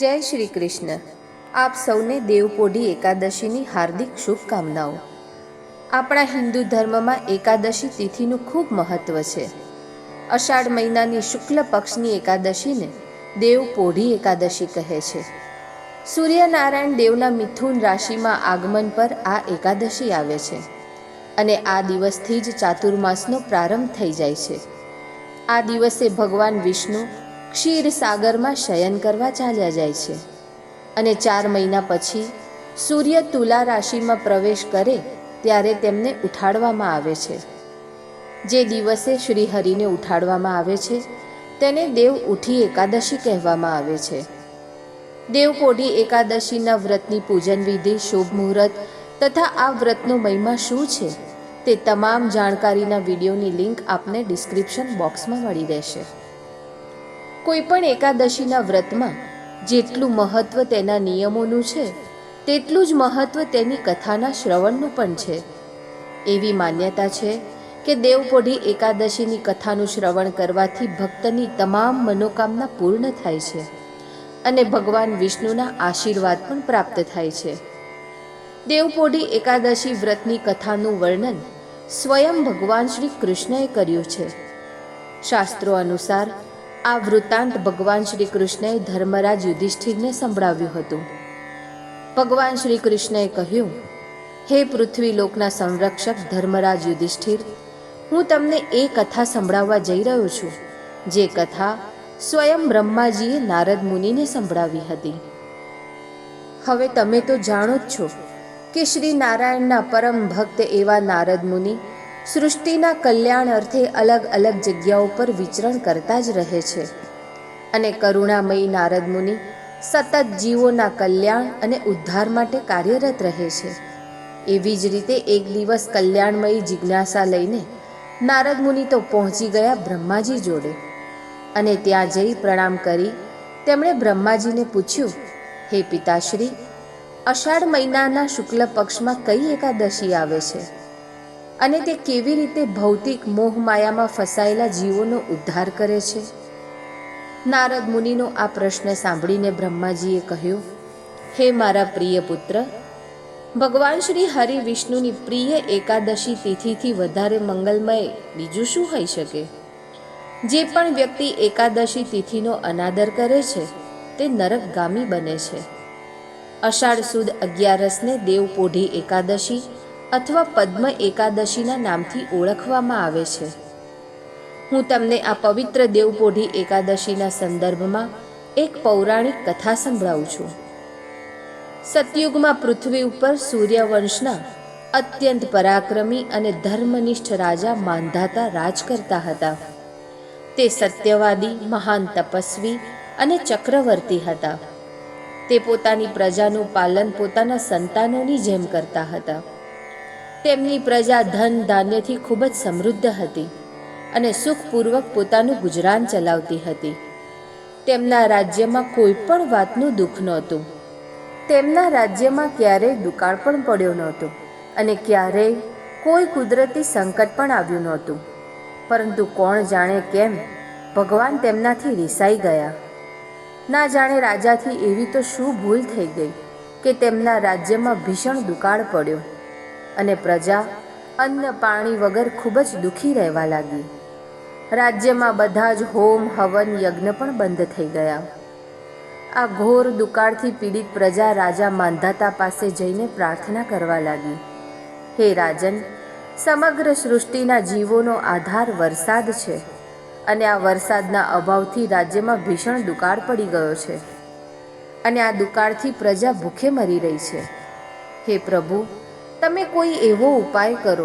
જય શ્રી કૃષ્ણ. આપ સૌને દેવપોઢી એકાદશીની હાર્દિક શુભકામનાઓ. આપણા હિન્દુ ધર્મમાં એકાદશી તિથિનું ખૂબ મહત્વ છે. અષાઢ મહિનાની શુક્લ પક્ષની એકાદશીને દેવપોઢી એકાદશી કહે છે. સૂર્યનારાયણ દેવના મિથુન રાશિમાં આગમન પર આ એકાદશી આવે છે અને આ દિવસથી જ ચાતુર્માસનો પ્રારંભ થઈ જાય છે. આ દિવસે ભગવાન વિષ્ણુ ક્ષીર સાગરમાં શયન કરવા ચાલ્યા જાય છે અને ચાર મહિના પછી સૂર્ય તુલા રાશિમાં પ્રવેશ કરે ત્યારે તેમને ઉઠાડવામાં આવે છે. જે દિવસે શ્રી હરિને ઉઠાડવામાં આવે છે, તેને દેવ ઉઠી એકાદશી કહેવામાં આવે છે. દેવકોઢી એકાદશીના વ્રતની પૂજન વિધિ, શુભ મુહૂર્ત તથા આ વ્રતનો મહિમા શું છે તે તમામ જાણકારીના વિડીયોની લિંક આપને ડિસ્ક્રિપ્શન બોક્સમાં મળી રહેશે. કોઈપણ એકાદશીના વ્રતમાં જેટલું મહત્વ તેના નિયમોનું છે, તેટલું જ મહત્વ તેની કથાના શ્રવણનું પણ છે. એવી માન્યતા છે કે દેવપોઢી એકાદશીની કથાનું શ્રવણ કરવાથી ભક્તની તમામ મનોકામના પૂર્ણ થાય છે અને ભગવાન વિષ્ણુના આશીર્વાદ પણ પ્રાપ્ત થાય છે. દેવપોઢી એકાદશી વ્રતની કથાનું વર્ણન સ્વયં ભગવાન શ્રી કૃષ્ણએ કર્યું છે. શાસ્ત્રો અનુસાર આ વૃત્તાંત ભગવાન શ્રી કૃષ્ણએ ધર્મરાજ યુધિષ્ઠિરને સંભળાવ્યું હતું. ભગવાન શ્રી કૃષ્ણએ કહ્યું, હે પૃથ્વી લોકના સંરક્ષક ધર્મરાજ યુધિષ્ઠિર, હું તમને એ કથા સંભળાવવા જઈ રહ્યો છું, જે કથા સ્વયં બ્રહ્માજીએ નારદ મુનિને સંભળાવી હતી. હવે તમે તો જાણો જ છો કે શ્રી નારાયણના પરમ ભક્ત એવા નારદ મુનિ સૃષ્ટિના કલ્યાણ અર્થે અલગ અલગ જગ્યાઓ પર વિચરણ કરતા જ રહે છે. અને કરુણામયી નારદ મુનિ સતત જીવોના કલ્યાણ અને ઉદ્ધાર માટે કાર્યરત રહે છે. એવી જ રીતે એક દિવસ કલ્યાણમયી જિજ્ઞાસા લઈને નારદ મુનિ તો પહોંચી ગયા બ્રહ્માજી જોડે. અને ત્યાં જઈ પ્રણામ કરી તેમણે બ્રહ્માજીને પૂછ્યું, હે પિતાશ્રી, અષાઢ મહિનાના શુક્લ પક્ષમાં કઈ એકાદશી આવે છે? અને તે કેવી રીતે ભૌતિક મોહમાયામાં ફસાયેલા જીવોનો ઉદ્ધાર કરે છે? નારદ મુનિનો આ પ્રશ્ન સાંભળીને બ્રહ્માજીએ કહ્યું, હે મારા પ્રિય પુત્ર, ભગવાન શ્રી હરિ વિષ્ણુની પ્રિય એકાદશી તિથિથી વધારે મંગલમય બીજું શું હોઈ શકે? જે પણ વ્યક્તિ એકાદશી તિથિનો અનાદર કરે છે, તે નરકગામી બને છે. અષાઢ સુદ અગિયારસને દેવપોઢી એકાદશી અથવા પદ્મ એકાદશીના નામથી ઓળખવામાં આવે છે. હું તમને આ પવિત્ર દેવપોઢી એકાદશીના સંદર્ભમાં એક પૌરાણિક કથા સંભળાવું છું. સતયુગમાં પૃથ્વી ઉપર સૂર્યવંશના અત્યંત પરાક્રમી અને ધર્મનિષ્ઠ રાજા માંધાતા રાજ કરતા હતા. તે સત્યવાદી, મહાન તપસ્વી અને ચક્રવર્તી હતા. તે પોતાની પ્રજાનું પાલન પોતાના સંતાનોની જેમ કરતા હતા. તેમની પ્રજા ધન ધાન્યથી ખૂબ જ સમૃદ્ધ હતી અને સુખપૂર્વક પોતાનું ગુજરાન ચલાવતી હતી. તેમના રાજ્યમાં કોઈ પણ વાતનું દુઃખ નહોતું. તેમના રાજ્યમાં ક્યારેય દુકાળ પણ પડ્યો નહોતો અને ક્યારેય કોઈ કુદરતી સંકટ પણ આવ્યું નહોતું. પરંતુ કોણ જાણે કેમ ભગવાન તેમનાથી રિસાઈ ગયા. ના જાણે રાજાથી એવી તો શું ભૂલ થઈ ગઈ કે તેમના રાજ્યમાં ભીષણ દુકાળ પડ્યો. અને પ્રજા અન્ન પાણી વગર ખૂબ જ દુઃખી રહેવા લાગી. રાજ્યમાં બધા જ હોમ, હવન, યજ્ઞ પણ બંધ થઈ ગયા. આ ઘોર દુકાળથી પીડિત પ્રજા રાજા માંધાતા પાસે જઈને પ્રાર્થના કરવા લાગી. હે રાજન, સમગ્ર સૃષ્ટિના જીવોનો આધાર વરસાદ છે અને આ વરસાદના અભાવથી રાજ્યમાં ભીષણ દુકાળ પડી ગયો છે અને આ દુકાળથી પ્રજા ભૂખે મરી રહી છે. હે પ્રભુ તમે કોઈ એવો ઉપાય કરો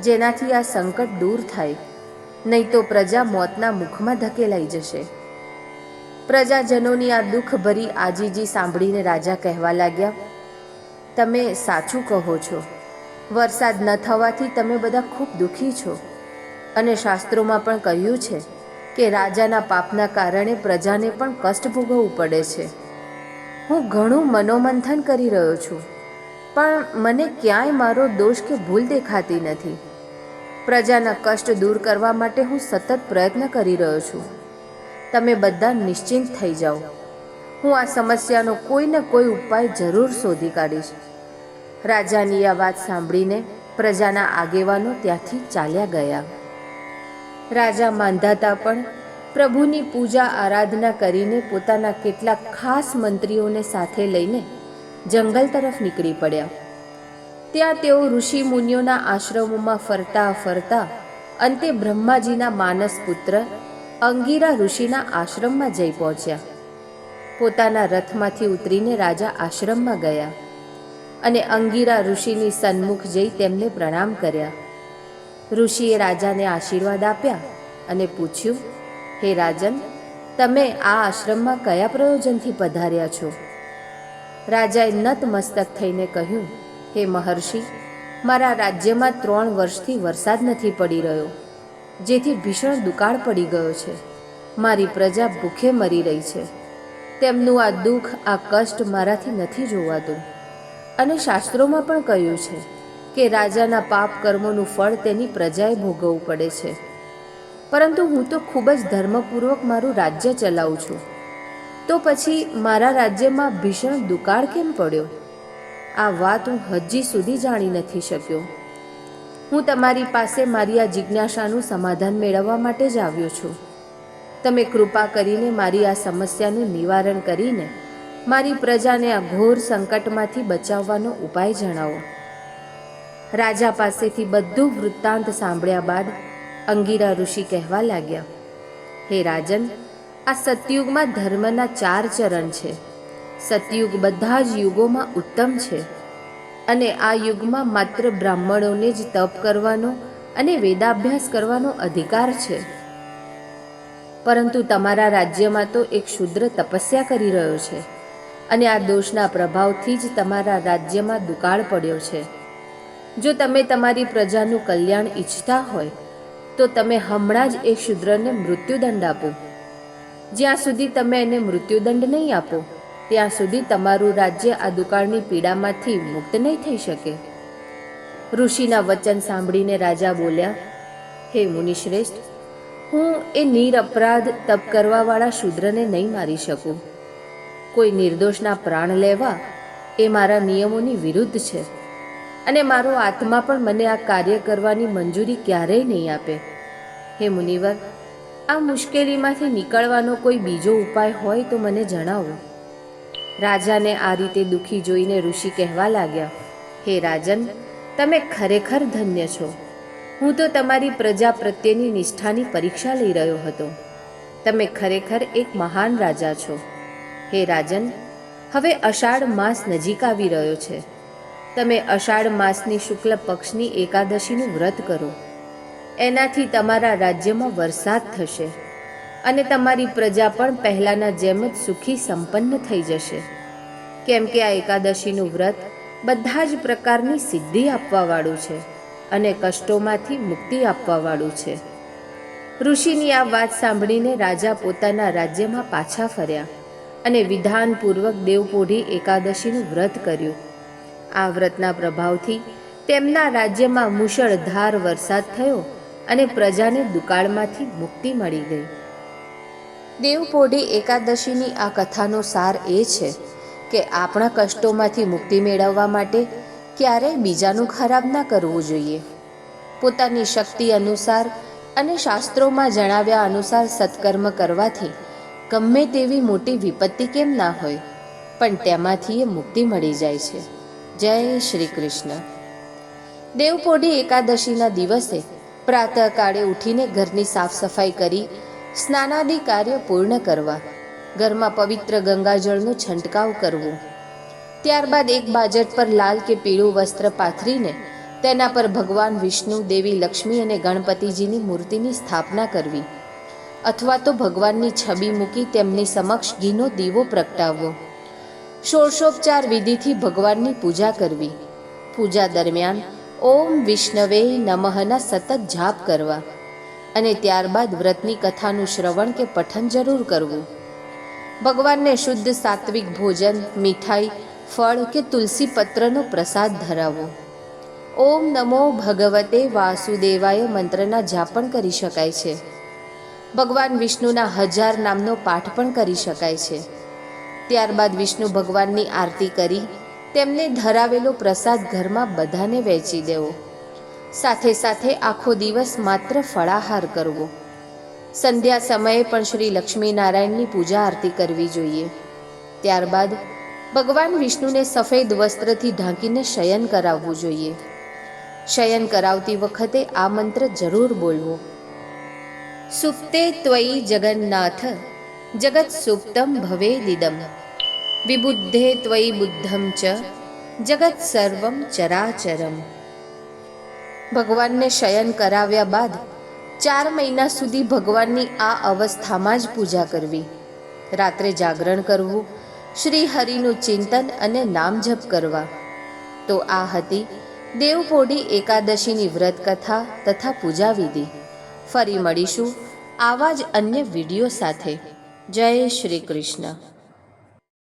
જેનાથી આ સંકટ દૂર થાય. નહીં તો પ્રજા મોતના મુખમાં ધકેલાઈ જશે. પ્રજાજનોની આ દુઃખભરી આજીજી સાંભળીને રાજા કહેવા લાગ્યા, તમે સાચું કહો છો. વરસાદ ન થવાથી તમે બધા ખૂબ દુઃખી છો. અને શાસ્ત્રોમાં પણ કહ્યું છે કે રાજાના પાપના કારણે પ્રજાને પણ કષ્ટ ભોગવવું પડે છે. હું ઘણું મનોમંથન કરી રહ્યો છું. પણ મને ક્યાંય મારો દોષ કે ભૂલ દેખાતી નથી. પ્રજાના કષ્ટ દૂર કરવા માટે હું સતત પ્રયત્ન કરી રહ્યો છું. તમે બધા નિશ્ચિંત થઈ જાઓ. હું આ સમસ્યાનો કોઈ ને કોઈ ઉપાય જરૂર શોધી કાઢીશ. રાજાની આ વાત સાંભળીને પ્રજાના આગેવાનો ત્યાંથી ચાલ્યા ગયા. રાજા માંધાતા પણ પ્રભુની પૂજા આરાધના કરીને પોતાના કેટલાક ખાસ મંત્રીઓને સાથે લઈને જંગલ તરફ નીકળી પડ્યા. ત્યાં તેઓ ઋષિ મુનિઓના આશ્રમોમાં ફરતા ફરતા અંતે બ્રહ્માજીના માનસ પુત્ર અંગીરા ઋષિના આશ્રમમાં જઈ પહોંચ્યા. પોતાના રથમાંથી ઉતરીને રાજા આશ્રમમાં ગયા અને અંગીરા ઋષિની સન્મુખ જઈ તેમને પ્રણામ કર્યા. ઋષિએ રાજાને આશીર્વાદ આપ્યા અને પૂછ્યું, હે રાજન, તમે આ આશ્રમમાં કયા પ્રયોજનથી પધાર્યા છો? રાજાએ નતમસ્તક થઈને કહ્યું, હે મહર્ષિ, મારા રાજ્યમાં ત્રણ વર્ષથી વરસાદ નથી પડી રહ્યો, જેથી ભીષણ દુકાળ પડી ગયો છે. મારી પ્રજા ભૂખે મરી રહી છે. તેમનું આ દુઃખ, આ કષ્ટ મારાથી નથી જોવાતું. અને શાસ્ત્રોમાં પણ કહ્યું છે કે રાજાના પાપ કર્મોનું ફળ તેની પ્રજાએ ભોગવવું પડે છે. પરંતુ હું તો ખૂબ જ ધર્મપૂર્વક મારું રાજ્ય ચલાવું છું. તો પછી મારા રાજ્યમાં ભીષણ દુકાળ કેમ પડ્યો? આ વાત હું હજી સુધી જાણી નથી શક્યો. હું તમારી પાસે મારી આ જિજ્ઞાસાનું સમાધાન મેળવવા માટે જ આવ્યો છું. તમે કૃપા કરીને મારી આ સમસ્યાનું નિવારણ કરીને મારી પ્રજાને આ ઘોર સંકટમાંથી બચાવવાનો ઉપાય જણાવો. રાજા પાસેથી બધું વૃત્તાંત સાંભળ્યા બાદ અંગીરા ઋષિ કહેવા લાગ્યા, હે રાજન આ સતયુગમાં ધર્મના ચાર ચરણ છે. સતયુગ બધા જ યુગોમાં ઉત્તમ છે. અને આ યુગમાં માત્ર બ્રાહ્મણોને જ તપ કરવાનો અને વેદાભ્યાસ કરવાનો અધિકાર છે. પરંતુ તમારા રાજ્યમાં તો એક શુદ્ર તપસ્યા કરી રહ્યો છે. અને આ દોષના પ્રભાવથી જ તમારા રાજ્યમાં દુકાળ પડ્યો છે. જો તમે તમારી પ્રજાનું કલ્યાણ ઈચ્છતા હોય, તો તમે હમણાં જ એ શુદ્રને મૃત્યુદંડ આપો. જ્યાં સુધી તમે એને મૃત્યુદંડ નહીં આપો, ત્યાં સુધી તમારું રાજ્ય આ દુકાળની પીડામાંથી મુક્ત નહીં થઈ શકે. ઋષિના વચન સાંભળીને રાજા બોલ્યા, હે મુનિશ્રેષ્ઠ, હું એ નિરપરાધ તપ કરવાવાળા શૂદ્રને નહીં મારી શકું. કોઈ નિર્દોષના પ્રાણ લેવા એ મારા નિયમોની વિરુદ્ધ છે, અને મારો આત્મા પણ મને આ કાર્ય કરવાની મંજૂરી ક્યારેય નહીં આપે. હે મુનિવર આ મુશ્કેલીમાંથી નીકળવાનો કોઈ બીજો ઉપાય હોય તો મને જણાવો. રાજાને આ રીતે દુઃખી જોઈને ઋષિ કહેવા લાગ્યા, હે રાજન, તમે ખરેખર ધન્ય છો. હું તો તમારી પ્રજા પ્રત્યેની નિષ્ઠાની પરીક્ષા લઈ રહ્યો હતો. તમે ખરેખર એક મહાન રાજા છો. હે રાજન, હવે અષાઢ માસ નજીક આવી રહ્યો છે. તમે અષાઢ માસની શુક્લ પક્ષની એકાદશીનું વ્રત કરો. એનાથી તમારા રાજ્યમાં વરસાદ થશે અને તમારી પ્રજા પણ પહેલાંના જેમ જ સુખી સંપન્ન થઈ જશે. કેમ કે આ એકાદશીનું વ્રત બધા જ પ્રકારની સિદ્ધિ આપવાવાળું છે અને કષ્ટોમાંથી મુક્તિ આપવાવાળું છે. ઋષિની આ વાત સાંભળીને રાજા પોતાના રાજ્યમાં પાછા ફર્યા અને વિધાનપૂર્વક દેવપોઢી એકાદશીનું વ્રત કર્યું. આ વ્રતના પ્રભાવથી તેમના રાજ્યમાં મુશળધાર વરસાદ થયો અને પ્રજાને દુકાળમાંથી મુક્તિ મળી ગઈ. દેવપોઢી એકાદશીની આ કથાનો સાર એ છે કે આપણા કષ્ટોમાંથી મુક્તિ મેળવવા માટે ક્યારેય બીજાનું ખરાબ ના કરવું જોઈએ. પોતાની શક્તિ અનુસાર અને શાસ્ત્રોમાં જણાવ્યા અનુસાર સત્કર્મ કરવાથી ગમે તેવી મોટી વિપત્તિ કેમ ના હોય, પણ તેમાંથી એ મુક્તિ મળી જાય છે. જય શ્રી કૃષ્ણ. દેવપોઢી એકાદશીના દિવસે પ્રાતઃકાળે ઉઠીને ઘરની સાફ સફાઈ કરી સ્નાનાદિ કાર્ય પૂર્ણ કરવા, ઘરમાં પવિત્ર ગંગાજળનો છંટકાવ કરવો. ત્યારબાદ એક બાજટ પર લાલ કે પીળું વસ્ત્ર પાથરીને તેના પર ભગવાન વિષ્ણુ, દેવી લક્ષ્મી અને ગણપતિજીની મૂર્તિની સ્થાપના કરવી, અથવા તો ભગવાનની છબી મૂકી તેમની સમક્ષ ઘીનો દીવો પ્રગટાવવો. ષોડશોપચાર વિધિથી ભગવાનની પૂજા કરવી. પૂજા દરમિયાન ઓમ વિષ્ણવે નમઃના સતત જાપ કરવા અને ત્યારબાદ વ્રતની કથાનું શ્રવણ કે પઠન જરૂર કરવું. ભગવાનને શુદ્ધ સાત્વિક ભોજન, મીઠાઈ, ફળ કે તુલસી પત્રનો પ્રસાદ ધરાવો ઓમ નમો ભગવતે વાસુદેવાય મંત્રના જાપણ કરી શકાય છે. ભગવાન વિષ્ણુના હજાર નામનો પાઠ પણ કરી શકાય છે. ત્યારબાદ વિષ્ણુ ભગવાનની આરતી કરી તેમને ધરાવેલો પ્રસાદ ઘરમાં બધાને વહેંચી દેવો. સાથે સાથે આખો દિવસ માત્ર ફળાહાર કરવો. સંધ્યા સમયે પણ શ્રી લક્ષ્મીનારાયણની પૂજા આરતી કરવી જોઈએ. ત્યારબાદ ભગવાન વિષ્ણુને સફેદ વસ્ત્રથી ઢાંકીને શયન કરાવવું જોઈએ. શયન કરાવતી વખતે આ મંત્ર જરૂર બોલવો. સુપ્તે ત્વયી જગન્નાથ, જગત સુપ્તમ ભવેદિદમ. વિબુદ્ધે ત્વયી બુદ્ધમ ચ જગત સર્વમ ચરાચરમ ભગવાનને શયન કરાવ્યા બાદ ચાર મહિના સુધી ભગવાનની આ અવસ્થામાં જ પૂજા કરવી રાત્રે જાગરણ કરવું શ્રી હરિનું ચિંતન અને નામ જપ કરવા તો આ હતી દેવપોઢી એકાદશીની વ્રત કથા તથા પૂજા વિધિ ફરી મળીશું આવા જ અન્ય વીડિયો સાથે જય શ્રી કૃષ્ણ